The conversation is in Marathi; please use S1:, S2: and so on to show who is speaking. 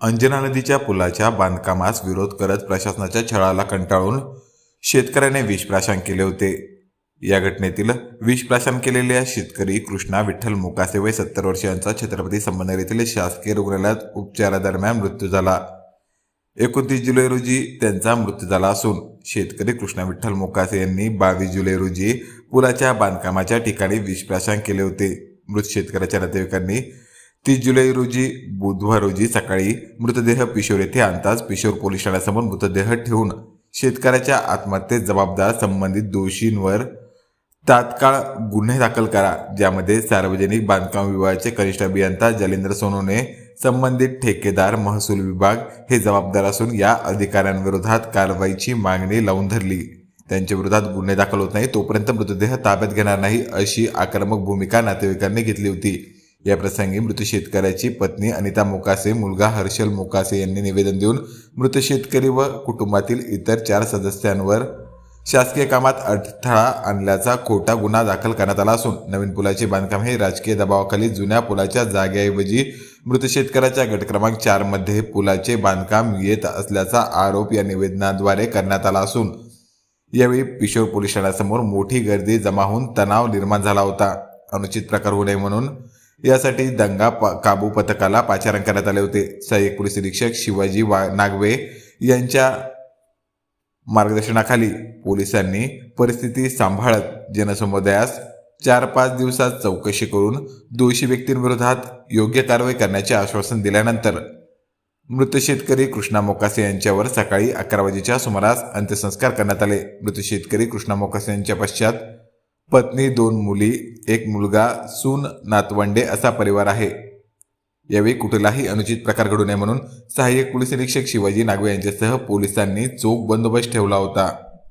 S1: अंजना नदीच्या पुलाच्या बांधकामास विरोध करत प्रशासनाच्या छळाला कंटाळून शेतकऱ्याने विषप्राशन केले होते. या घटनेतील विषप्राशन केलेल्या शेतकरी कृष्णा विठ्ठल मुकासे वय सत्तर वर्षांचा छत्रपती संभाजी येथील शासकीय रुग्णालयात उपचारादरम्यान मृत्यू झाला. एकोणतीस जुलै रोजी त्यांचा मृत्यू झाला असून शेतकरी कृष्णा विठ्ठल मुकासे यांनी बावीस जुलै रोजी पुलाच्या बांधकामाच्या ठिकाणी विषप्राशन केले होते. मृत शेतकऱ्याच्या नातेवाईकांनी तीस जुलै रोजी बुधवार रोजी सकाळी मृतदेह पिशोर येथे आणताच पिशोर पोलीस ठाण्यासमोर मृतदेह ठेवून शेतकऱ्याच्या आत्महत्येस जबाबदार संबंधित दोषींवर तात्काळ गुन्हे दाखल करा ज्यामध्ये सार्वजनिक बांधकाम विभागाचे कनिष्ठ अभियंता जलेंद्र सोनोने संबंधित ठेकेदार महसूल विभाग हे जबाबदार असून या अधिकाऱ्यांविरोधात कारवाईची मागणी लावून धरली. त्यांच्या विरोधात गुन्हे दाखल होत नाही तोपर्यंत मृतदेह ताब्यात घेणार नाही अशी आक्रमक भूमिका नातेवाईकांनी घेतली होती. या प्रसंगी मृत शेतकऱ्याची पत्नी अनिता मोकासे मुलगा हर्षल मोकासे यांनी निवेदन देऊन मृत शेतकरी व कुटुंबातील इतर चार सदस्यांवर शासकीय कामात अडथळा आणल्याचा खोटा गुन्हा दाखल करण्यात आला असून नवीन पुलाचे बांधकाम हे राजकीय दबावाखाली जुन्या पुलाच्या जागेऐवजी मृत शेतकऱ्याच्या गट क्रमांक चारमध्ये पुलाचे बांधकाम येत असल्याचा आरोप या निवेदनाद्वारे करण्यात आला असून यावेळी पिशोर पोलीस ठाण्यासमोर मोठी गर्दी जमा होऊन तणाव निर्माण झाला होता. अनुचित प्रकार होऊ नये म्हणून यासाठी दंगा प- काबू पथकाला पाचारण करण्यात आले होते. सहाय्यक पोलीस निरीक्षक शिवाजी वा नागवे यांच्या मार्गदर्शनाखाली पोलिसांनी परिस्थिती सांभाळत जनसमुदायास चार पाच दिवसात चौकशी करून दोषी व्यक्तींविरोधात योग्य कारवाई करण्याचे आश्वासन दिल्यानंतर मृत शेतकरी कृष्णा मोकासे यांच्यावर सकाळी अकरा वाजेच्या सुमारास अंत्यसंस्कार करण्यात आले. मृत शेतकरी कृष्णा मोकासे यांच्या पश्चात पत्नी दोन मुली एक मुलगा सून नातवंडे असा परिवार आहे. यावेळी कुठलाही अनुचित प्रकार घडू नये म्हणून सहाय्यक पोलीस निरीक्षक शिवाजी नागवे यांच्यासह पोलिसांनी चोख बंदोबस्त ठेवला होता.